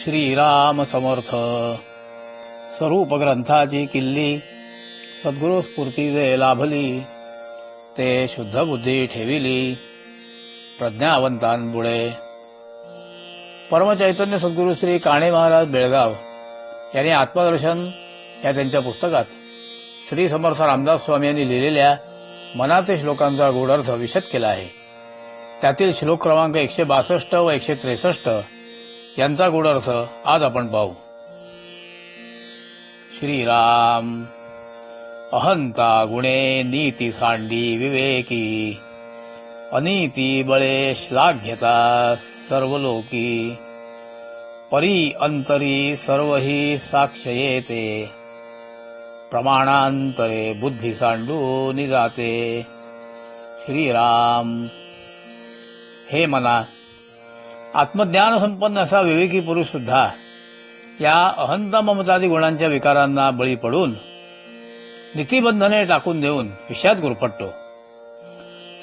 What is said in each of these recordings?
श्रीराम समर्थ स्वरूप ग्रंथाची किल्ली सद्गुरु स्फूर्ती जे लाभली ते शुद्ध बुद्धी ठेविली प्रज्ञावंतांपुढे. परमचैतन्य सद्गुरू श्री काणे महाराज बेळगाव यांनी आत्मदर्शन या त्यांच्या पुस्तकात श्री समर्थ रामदास स्वामी यांनी लिहिलेल्या मनाचे श्लोकांचा गूढार्थ विशद केला आहे. त्यातील श्लोक क्रमांक एकशे बासष्ट व एकशे त्रेसष्ट यांचा गूढार्थ आज आपण पाहू. श्रीराम अहंता गुणे नीती सांडी विवेकी अनीती बळे श्लाघ्यता सर्व लोकी परी अंतरी सर्व ही साक्ष येते प्रमाणांतरे बुद्धी सांडून जाते श्रीराम हे मना आत्मज्ञान संपन्न असा विवेकी पुरुष सुद्धा या अहंता ममतादी गुणांच्या विकारांना बळी पडून नीतिबंधने टाकून देऊन विषयात गुरफटतो.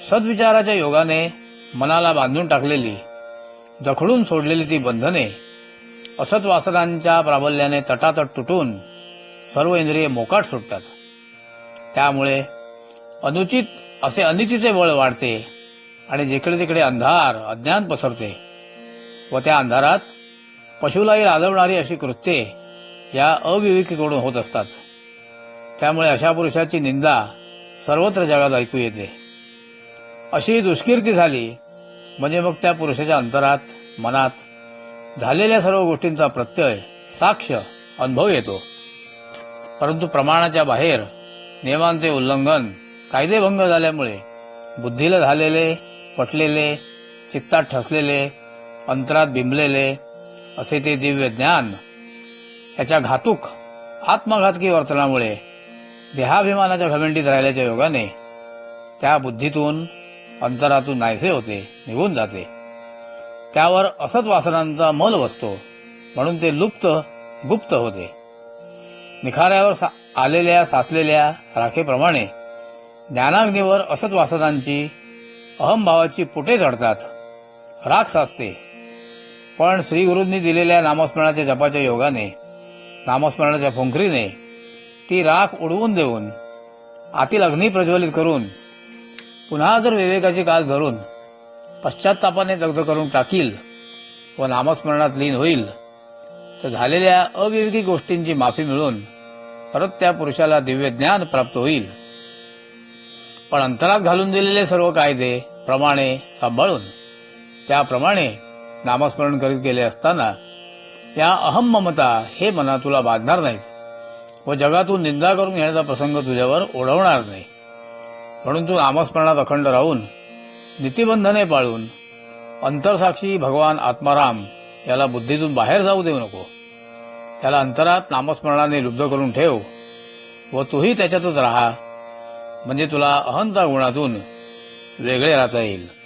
सद्विचाराच्या योगाने मनाला बांधून टाकलेली जखडून सोडलेली ती बंधने असतवासनांच्या प्राबल्याने तटातट तुटून सर्व इंद्रिय मोकाट सुटतात. त्यामुळे अनुचित असे अनितीचे बळ वाढते आणि जिकडे तिकडे अंधार अज्ञान पसरते. व त्या अंधारात पशुलाही लाजवणारी अशी कृत्ये या अविवेकीकडून होत असतात. त्यामुळे अशा पुरुषाची निंदा सर्वत्र जगात ऐकू येते. अशी दुष्कीर्ती झाली म्हणजे मग त्या पुरुषाच्या अंतरात मनात झालेल्या सर्व गोष्टींचा प्रत्यय साक्ष अनुभव येतो. परंतु प्रमाणाच्या बाहेर नियमांचे उल्लंघन कायदेभंग झाल्यामुळे बुद्धीला झालेले पटलेले चित्तात ठसलेले अंतरात बिंबलेले असे ते दिव्य ज्ञान त्याच्या घातूक आत्मघातकी वर्तनामुळे देहाभिमानाच्या घमेंडीत राहिल्याच्या योगाने त्या बुद्धीतून अंतरातून नाहीसे होते निघून जाते. त्यावर असत वासनांचा मल बसतो म्हणून ते लुप्त गुप्त होते. निखाऱ्यावर सा- आलेल्या साचलेल्या राखेप्रमाणे ज्ञानाग्नीवर असत वासनांची अहमभावाची पुटे चढतात राख साचते. पण श्रीगुरूंनी दिलेल्या नामस्मरणाच्या जपाच्या योगाने नामस्मरणाच्या फुंकरीने ती राख उडवून देऊन आतील अग्नी प्रज्वलित करून पुन्हा जर विवेकाची कास धरून पश्चातापाने दग्ध करून टाकील व नामस्मरणात लीन होईल तर झालेल्या अविवेकी गोष्टींची माफी मिळून परत त्या पुरुषाला दिव्य ज्ञान प्राप्त होईल. पण अंतरात घालून दिलेले सर्व कायदे प्रमाणे सांभाळून त्याप्रमाणे नामस्मरण करीत गेले असताना या अहम ममता हे मना तुला बांधणार नाहीत व जगातून निंदा करून घेण्याचा प्रसंग तुझ्यावर ओढवणार नाही. म्हणून तू नामस्मरणात अखंड राहून नीतिबंधने पाळून अंतरसाक्षी भगवान आत्माराम याला बुद्धीतून बाहेर जाऊ देऊ नको. त्याला अंतरात नामस्मरणाने लुब्ध करून ठेव व तूही त्याच्यातच राहा म्हणजे तुला अहंता गुणातून वेगळे राहता येईल.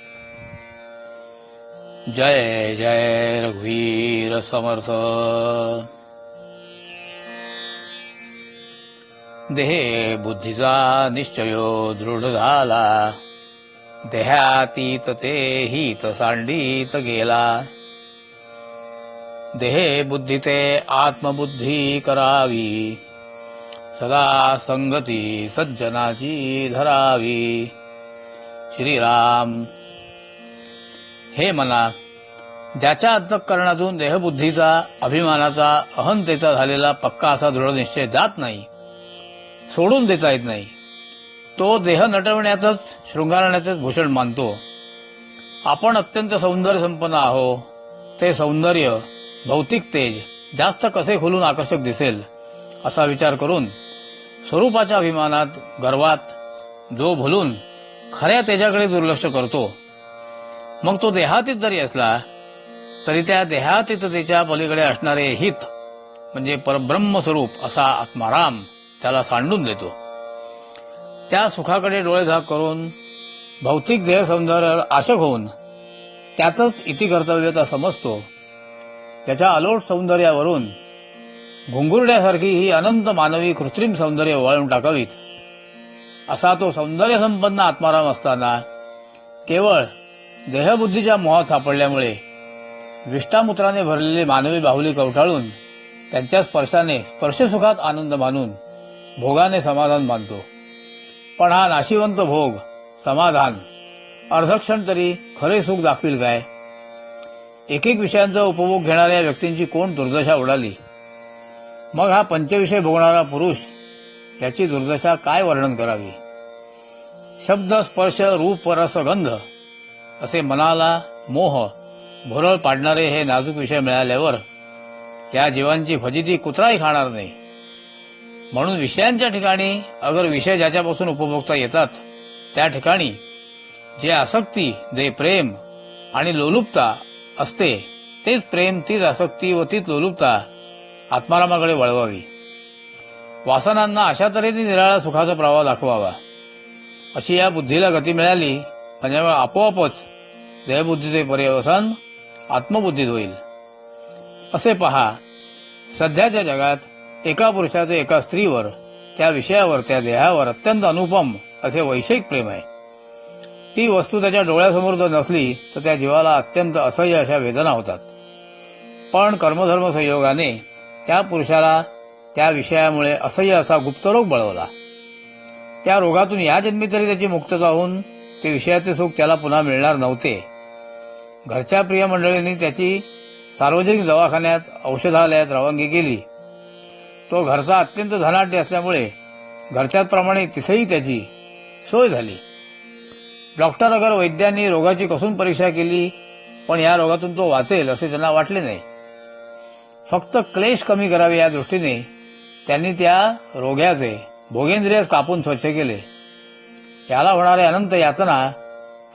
जय जय रघुवीर समर्थ। देहे बुद्धीचा निश्चयो दृढ झाला। देहातीत ते हित सांडीत गेला। देहे बुद्धी ते आत्मबुद्धी करावी। सदा संगती सज्जनाची धरावी। श्रीराम हे मना ज्याच्या अंतःकरणातून देहबुद्धीचा अभिमानाचा अहंतेचा झालेला पक्का असा दृढ निश्चय जात नाही सोडून देता येत नाही. तो देह नटवण्यातच शृंगारण्याचंच भूषण मानतो. आपण अत्यंत सौंदर्य संपन्न आहो. ते सौंदर्य भौतिक तेज जास्त कसे खुलून आकर्षक दिसेल असा विचार करून स्वरूपाच्या अभिमानात गर्वात जो भुलून खऱ्या तेजाकडे दुर्लक्ष करतो. मग तो देहातीत जरी असला तरी त्या देहातीततेच्या पलीकडे असणारे हित म्हणजे परब्रह्म स्वरूप असा आत्माराम त्याला सांडून देतो. त्या सुखाकडे डोळे झाक करून भौतिक देह सौंदर्यावर आशक होऊन त्यातच इति कर्तव्यता समजतो. त्याच्या अलोट सौंदर्यावरून घुंगुरड्यासारखी ही अनंत मानवी कृत्रिम सौंदर्य वळून टाकावीत. असा तो सौंदर्य संपन्न आत्माराम असताना केवळ देहबुद्धीच्या मोहात सापडल्यामुळे विष्टामूत्राने भरलेले मानवी बाहुली कवटाळून त्यांच्या स्पर्शाने स्पर्शसुखात आनंद मानून भोगाने समाधान मानतो. पण हा नाशिवंत भोग समाधान अर्धक्षण तरी खरे सुख दाखवील काय? एक एक विषयांचा उपभोग घेणाऱ्या व्यक्तींची कोण दुर्दशा उडाली? मग हा पंचविषय भोगणारा पुरुष याची दुर्दशा काय वर्णन करावी? शब्द स्पर्श रूप रस गंध असे मनाला मोह भुरळ पाडणारे हे नाजूक विषय मिळाल्यावर त्या जीवांची फजिती कुत्राही खाणार नाही. म्हणून विषयांच्या ठिकाणी अगर विषय ज्याच्यापासून उपभोगता येतात त्या ठिकाणी जे आसक्ती जे प्रेम आणि लोलुपता असते तेच प्रेम तीच आसक्ती व तीच लोलुपता आत्मारामाकडे वळवावी. वासनांना अशा तऱ्हेने निराळा सुखाचा प्रवाह दाखवावा. अशी या बुद्धीला गती मिळाली म्हणजे आपोआपच देहबुद्धीचे पर्यवसन आत्मबुद्धीत होईल. असे पहा सध्याच्या जगात एका पुरुषाचे एका स्त्रीवर त्या विषयावर त्या देहावर अत्यंत अनुपम असे वैषयिक प्रेम आहे. ती वस्तू त्याच्या डोळ्यासमोर जर नसली तर त्या जीवाला अत्यंत असह्य अशा वेदना होतात. पण कर्मधर्म संयोगाने त्या पुरुषाला त्या विषयामुळे असह्य असा गुप्तरोग बळवला. त्या रोगातून या जन्मी तरी त्याची मुक्तता होऊन ते विषयाचे सुख त्याला पुन्हा मिळणार नव्हते. घरच्या प्रिय मंडळींनी त्याची सार्वजनिक दवाखान्यात औषधालयात रवानगी केली. तो घरचा अत्यंत धनाढ्य असल्यामुळे घरच्याप्रमाणे तिथेही त्याची सोय झाली. डॉक्टर अगर वैद्यांनी रोगाची कसून परीक्षा केली पण या रोगातून तो वाचेल असे त्यांना वाटले नाही. फक्त क्लेश कमी करावे या दृष्टीने त्यांनी त्या रोग्याचे भोगेंद्रिय कापून स्वच्छ केले. याला होणारे अनंत यातना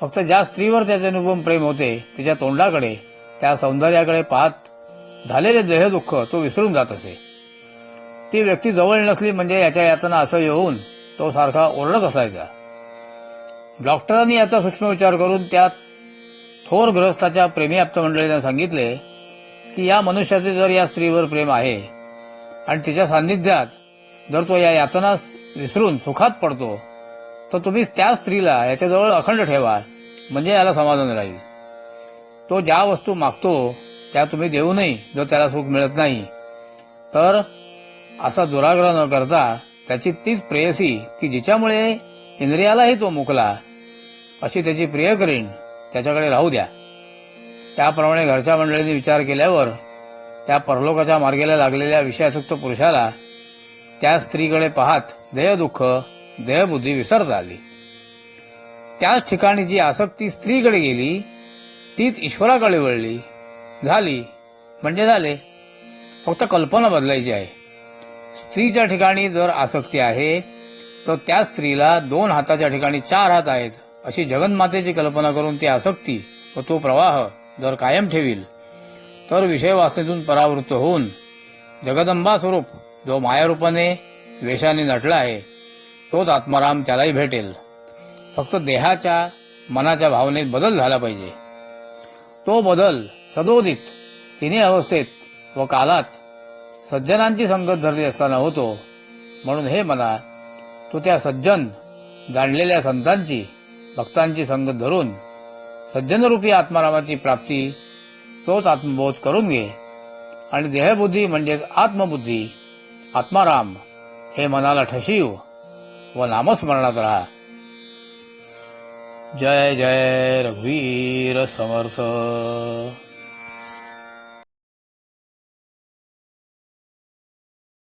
फक्त ज्या स्त्रीवर त्याचे अनुपम प्रेम होते तिच्या तोंडाकडे त्या सौंदर्याकडे पाहत झालेले देहदुःख तो विसरून जात असे. ती व्यक्ती जवळ नसली म्हणजे याच्या यातना असं येऊन तो सारखा ओरडत असायचा. डॉक्टरांनी याचा सूक्ष्म विचार करून त्या थोर गृहस्थाच्या प्रेमी आप्त मंडळींना सांगितले की या मनुष्याचे जर या स्त्रीवर प्रेम आहे आणि तिच्या सान्निध्यात जर तो या यातना विसरून सुखात पडतो तर तुम्ही त्या स्त्रीला याच्याजवळ अखंड ठेवा म्हणजे याला समाधान राहील. तो ज्या वस्तू मागतो त्या तुम्ही देऊ नये जर त्याला सुख मिळत नाही. तर असा दुराग्रह न करता त्याची तीच प्रेयसी की जिच्यामुळे इंद्रियालाही तो मुकला अशी त्याची प्रियकरीण त्याच्याकडे राहू द्या. त्याप्रमाणे घरच्या मंडळींनी विचार केल्यावर त्या परलोकाच्या मार्गेला लागलेल्या विषयासुक्त पुरुषाला त्या स्त्रीकडे पाहत देहदुःख देहबुद्धी विसरता आली. त्याच ठिकाणी जी आसक्ती स्त्रीकडे गेली तीच ईश्वराकडे वळली. झाली. म्हणजे झाले. फक्त कल्पना बदलायची आहे. स्त्रीच्या ठिकाणी जर आसक्ती आहे तर त्या स्त्रीला दोन हाताच्या ठिकाणी चार हात आहेत अशी जगन्मातेची कल्पना करून ती आसक्ती व तो प्रवाह जर कायम ठेवील तर विषय वासनेतून परावृत्त होऊन जगदंबा स्वरूप जो मायारूपाने वेशाने नटला आहे तोच आत्माराम त्यालाही भेटेल. फक्त देहाच्या मनाच्या भावनेत बदल झाला पाहिजे. तो बदल सदोदित तिन्ही अवस्थेत व कालात सज्जनांची संगत धरली असताना होतो. म्हणून हे मला तू त्या सज्जन जाणलेल्या संतांची भक्तांची संगत धरून सज्जनरूपी आत्मारामाची प्राप्ती तोच आत्मबोध करून घे. आणि देहबुद्धी म्हणजेच आत्मबुद्धी आत्माराम हे मनाला ठशीव. व नामस्मरणात राहा. जय जय रघुवीर समर्थ.